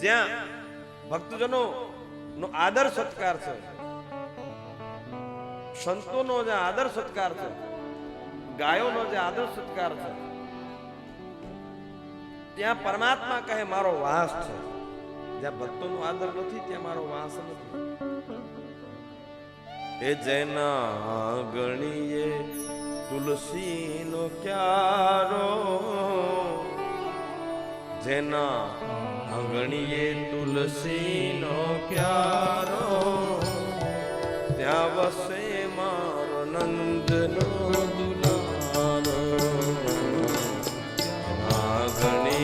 જ્યાં ભક્તજનો નો આદર સત્કાર છે, સંતોનો જે આદર સત્કાર છે, ગાયોનો જે આદર સત્કાર છે, ત્યાં પરમાત્મા કહે મારો વાસ છે. જ્યાં ભક્તોનો આદર નથી, ત્યાં મારો વાસ નથી. એ જેના ગણીએ તુલસીનો ક્યારો જેના આંગણીએ તુલસીનો ક્યારો ત્યાં વસે મારો નંદનો દુલારો. આંગણીએ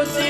આંગણીએ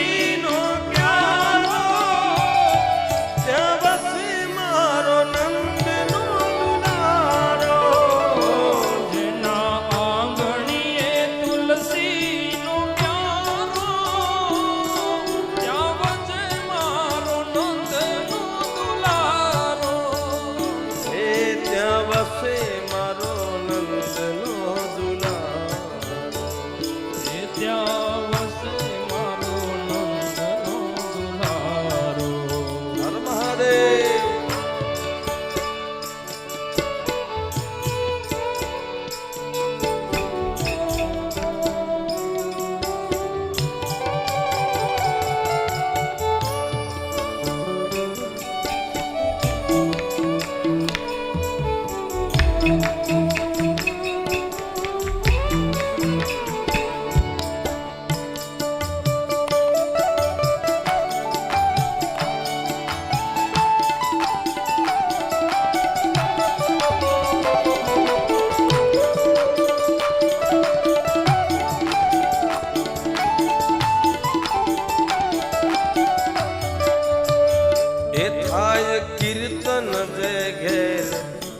એ થાય કીર્તન જે ઘેર,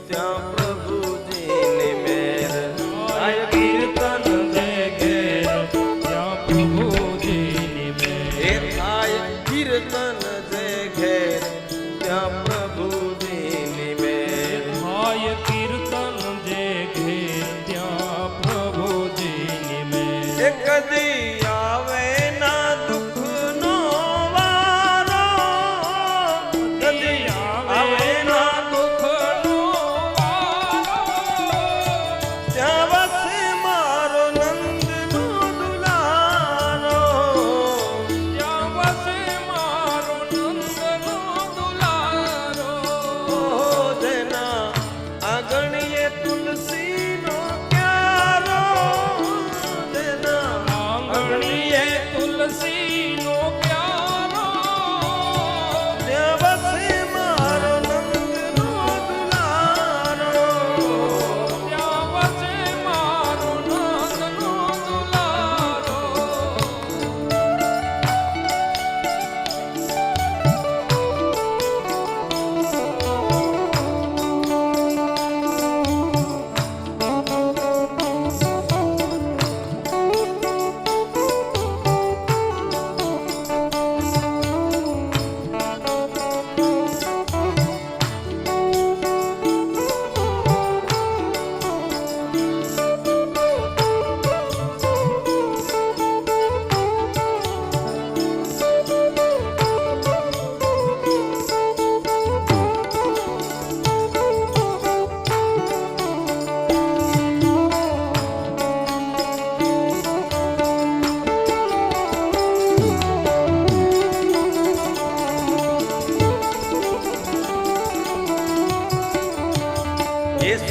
ત્યાં પ્રભુજીની મેર. થાય કીર્તન જે ઘેર, ત્યાં પ્રભુજીની મેર. થાય કીર્તન જે ત્યાં પ્રભુજીની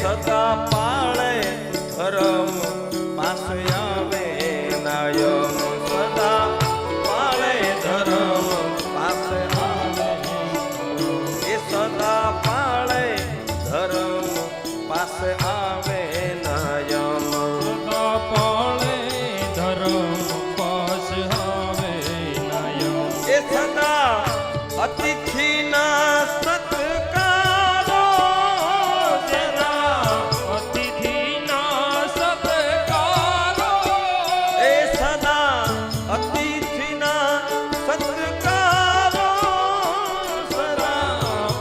સદા પાળે ધરમ પાસયા.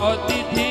অতিথি